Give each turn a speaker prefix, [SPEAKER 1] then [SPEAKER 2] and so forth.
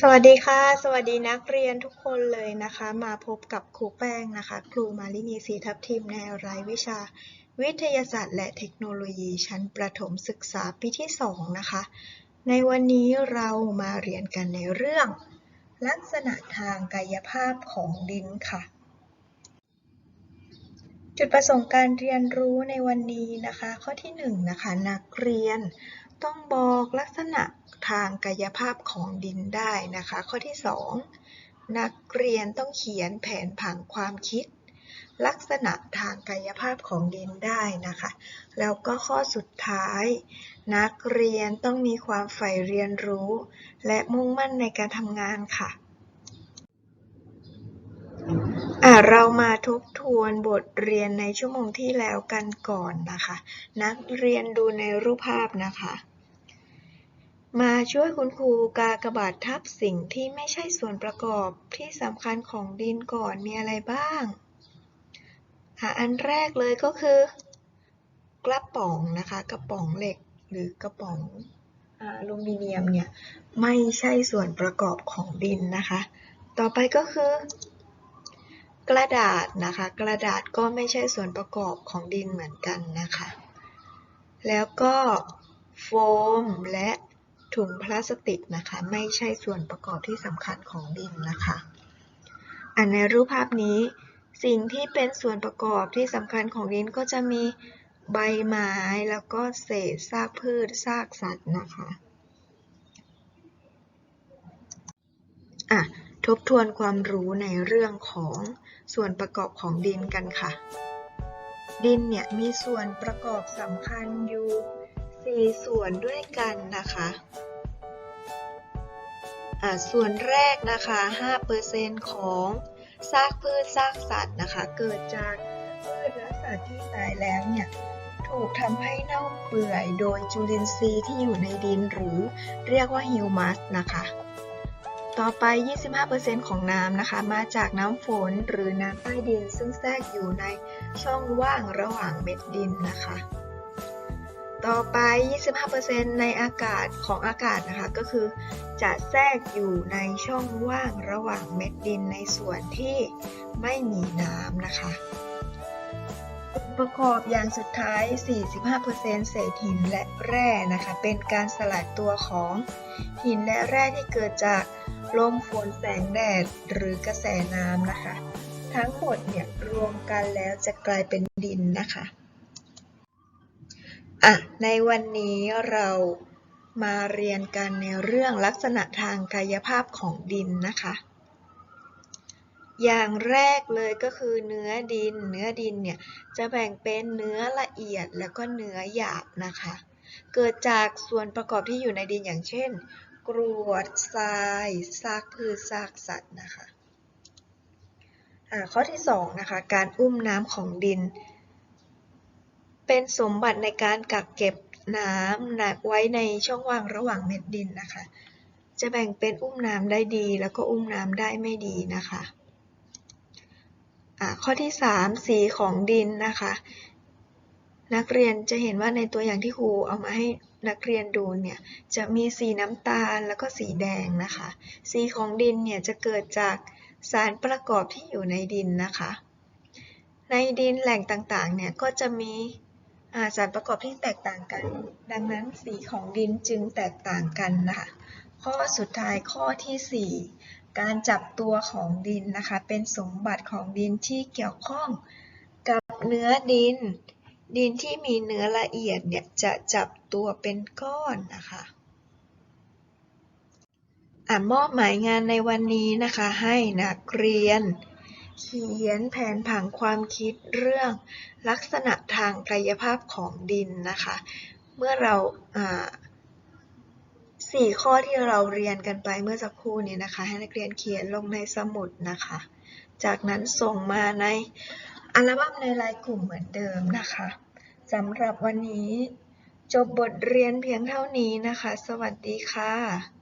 [SPEAKER 1] สวัสดีค่ะ สวัสดีนักเรียนทุกคนเลยนะคะ มาพบกับครูแป้งนะคะ ครูมาลินีศรีทับทิมในรายวิชา วิทยาศาสตร์และเทคโนโลยีชั้นประถมศึกษาปีที่ 2 นะคะ ในวันนี้เรามาเรียนกันในเรื่อง ลักษณะทางกายภาพของดินค่ะ จุดประสงค์การเรียนรู้ในวันนี้นะคะ ข้อที่ 1 นะคะ นักเรียน ต้องบอกลักษณะทางกายภาพของดินได้นะคะ ข้อที่ 2 นักเรียนต้องเขียนแผนผังความคิด ลักษณะทางกายภาพของดินได้นะคะ แล้วก็ข้อสุดท้าย นักเรียนต้องมีความใฝ่เรียนรู้ และมุ่งมั่นในการทำงานค่ะ อะเรามาทบทวนบทเรียนในชั่วโมงที่แล้วกันก่อนนะคะ นักเรียนดูในรูปภาพนะคะ มาช่วยคุณครูกากบาททับสิ่งที่ไม่ใช่ส่วนประกอบที่สำคัญของดินก่อนมีอะไรบ้างอันแรกเลยก็คือกระป๋องนะคะ กระป๋องเหล็กหรือกระป๋องอลูมิเนียมเนี่ยไม่ใช่ส่วนประกอบของดินนะคะ ต่อไปก็คือ กระดาษนะคะ กระดาษก็ไม่ใช่ส่วนประกอบของดินเหมือนกันนะคะ แล้วก็โฟมและถุงพลาสติกนะคะ ไม่ใช่ส่วนประกอบที่สำคัญของดินนะคะ อันในรูปภาพนี้ สิ่งที่เป็นส่วนประกอบที่สำคัญของดินก็จะมีใบไม้แล้วก็เศษซากพืชซากสัตว์นะคะอะ ทบทวนความรู้ในเรื่องของส่วนประกอบของดินกันค่ะ ดินเนี่ยมีส่วนประกอบสำคัญอยู่ 4 ส่วนด้วยกันนะคะอะส่วนแรกนะคะ 5%ของซากพืชซากสัตว์นะคะ เกิดจากพืชและสัตว์ที่ตายแล้วเนี่ยถูกทำให้เน่าเปื่อยโดยจุลินทรีย์ที่อยู่ในดินหรือเรียกว่าฮิวมัสนะคะ ต่อไป 25%ของน้ำนะคะ มาจากน้ำฝนหรือน้ำใต้ดิน ซึ่งแทรกอยู่ในช่องว่างระหว่างเม็ดดินนะคะ ต่อไป 25%ในอากาศของอากาศนะคะ ก็คือจะแทรกอยู่ในช่องว่างระหว่างเม็ดดินในส่วนที่ไม่มีน้ำนะคะ ประกอบอย่างสุดท้าย 45%เศษหินและแร่นะคะ เป็นการสลายตัวของหินและแร่ที่เกิดจากลมฝนแสงแดดหรือกระแสน้ำนะคะ ทั้งหมดเนี่ยรวมกันแล้วจะกลายเป็นดินนะคะอะในวันนี้เรามาเรียนกันในเรื่องลักษณะทางกายภาพของดินนะคะ อย่างแรกเลยก็คือเนื้อดิน เนื้อดินเนี่ยจะแบ่งเป็นเนื้อละเอียดแล้วก็เนื้อหยาบนะคะ เกิดจากส่วนประกอบที่อยู่ในดินอย่างเช่น กรวดทรายซากพืชซากสัตว์นะคะข้อที่2นะคะการอุ้มน้ำของดิน เป็นสมบัติในการกักเก็บน้ำนไว้ในช่องว่างระหว่างเม็ดดินนะคะ จะแบ่งเป็นอุ้มน้ำได้ดี แล้วก็อุ้มน้ำได้ไม่ดีนะคะ ข้อที่ 3 สีของดินนะคะ นักเรียนจะเห็นว่าในตัวอย่างที่ครูเอามาให้นักเรียนดูเนี่ยจะมีสีน้ำตาลแล้วก็สีแดงนะคะ สีของดินเนี่ยจะเกิดจากสารประกอบที่อยู่ในดินนะคะ ในดินแหล่งต่างๆเนี่ยก็จะมีสารประกอบที่แตกต่างกัน ดังนั้นสีของดินจึงแตกต่างกันนะคะ ข้อสุดท้ายข้อที่ 4 การจับตัวของดินนะคะ เป็นสมบัติของดินที่เกี่ยวข้องกับเนื้อดิน ดินที่มีเนื้อละเอียดเนี่ยจะจับตัวเป็นก้อนนะคะอะมอบหมายงานในวันนี้นะคะให้นักเรียน เขียนแผนผังความคิดเรื่องลักษณะทางกายภาพของดินนะคะ เมื่อเรา สี่ข้อที่เราเรียนกันไปเมื่อสักครู่นี้นะคะ ให้นักเรียนเขียนลงในสมุดนะคะ จากนั้นส่งมาในอัลบั้มในรายกลุ่มเหมือนเดิมนะคะสำหรับวันนี้จบบทเรียนเพียงเท่านี้นะคะ สวัสดีค่ะ